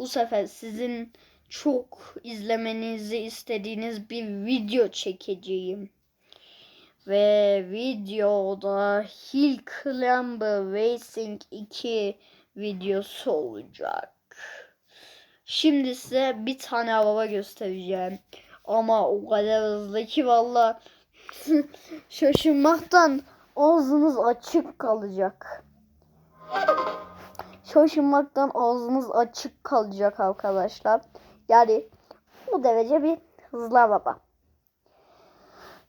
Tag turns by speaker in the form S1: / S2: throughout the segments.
S1: bu sefer sizin çok izlemenizi istediğiniz bir video çekeceğim. Ve videoda Hill Climber Racing 2 videosu olacak. Şimdi size bir tane araba göstereceğim. Ama o kadar hızlı ki valla şaşırmaktan ağzınız açık kalacak. Şaşırmaktan ağzınız açık kalacak arkadaşlar. Yani bu derece bir hızlı araba.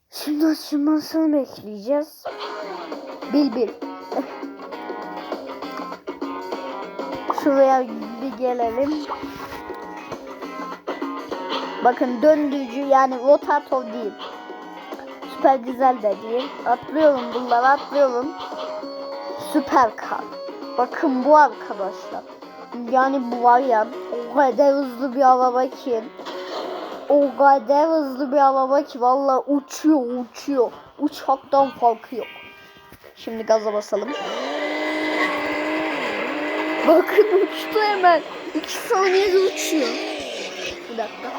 S1: Şimdi açılmasını bekleyeceğiz. Bil bil. Şuraya bir gelelim. Bakın döndürücü yani rotator değil. Süper dizel de değil. Atlıyorum bunları atlıyorum. Süper kar. Bakın bu arkadaşlar. Yani bu var ya o kadar hızlı bir araba ki. O kadar hızlı bir araba ki valla uçuyor uçuyor. Uçaktan farkı yok. Şimdi gaza basalım. Bakın uçtu hemen. 2 saniyede uçuyor. Bir dakika.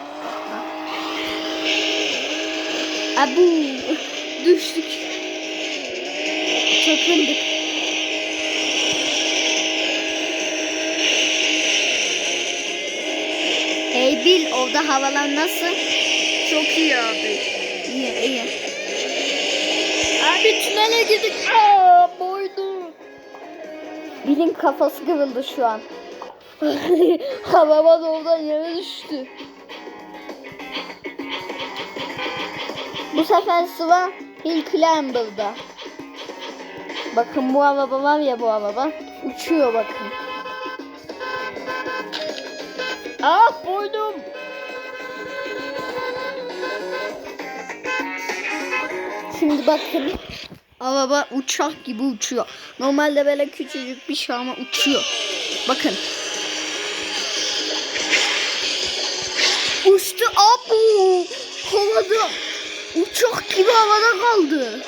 S1: Abu düştük. Takıldık. Bill orada havalar nasıl?
S2: Çok iyi abi.
S1: İyi iyi. Abi tünele girdik. Aa boydu. Bill'in kafası kırıldı şu an. Havama doğrudan yere düştü. Bu sefer sıra Hill Climber'da. Bakın bu araba var ya bu araba. Uçuyor bakın. Ah boydum. Şimdi bakın. Araba uçak gibi uçuyor. Normalde böyle küçücük bir şey ama uçuyor. Bakın. Uçtu. Abu. Havada. Uçak gibi havada kaldı.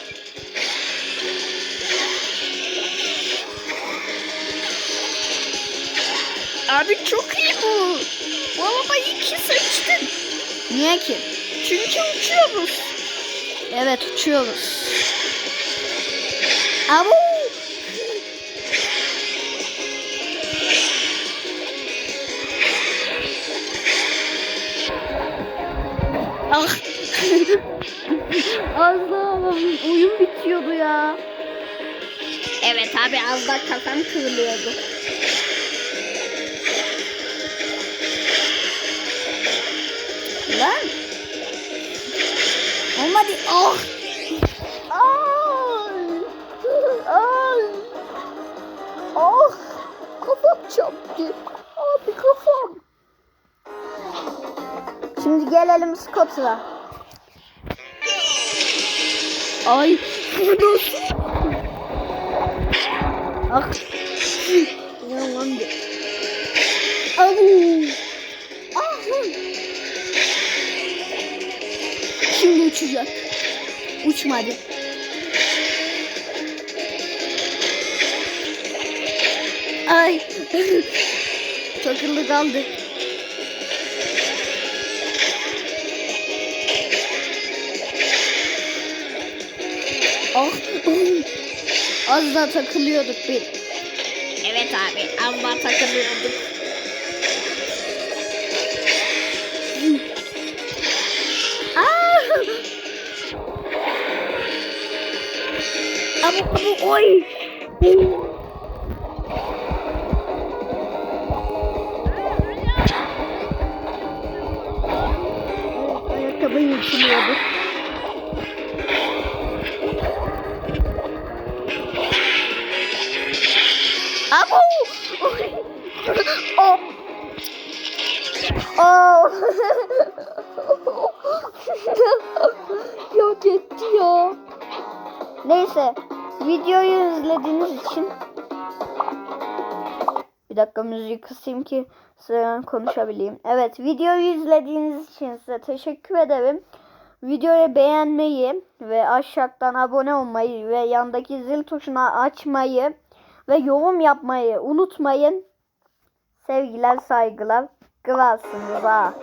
S2: Abi çok iyi bu. Bu arabayı iki seçtin.
S1: Niye ki?
S2: Çünkü uçuyoruz.
S1: Evet uçuyoruz. Abu. Ah. Daha oyun bitiyordu ya. Evet abi az daha kafam kırılıyordu. Lan. Olmadı. Ah. Ay. Ay. Ah. Kafam çarptı. Abi kafam. Şimdi gelelim Scott'a. Ay. Ah. Yanlandı. Au. Şimdi uçacak. Uçmadı. Ay. Takıldı kaldı. Ah. Az daha takılıyorduk bir. Evet abi az daha takılıyorduk. Abu abu oy. Ayakkabı yırtılıyordu. Abu! Oy. Oh. Oh. Yok etti ya. Neyse. Videoyu izlediğiniz için bir dakika müziği kısayım ki size konuşabileyim. Evet videoyu izlediğiniz için size teşekkür ederim. Videoyu beğenmeyi ve aşağıdan abone olmayı ve yandaki zil tuşuna açmayı ve yorum yapmayı unutmayın. Sevgiler saygılar. Kralsınız ha.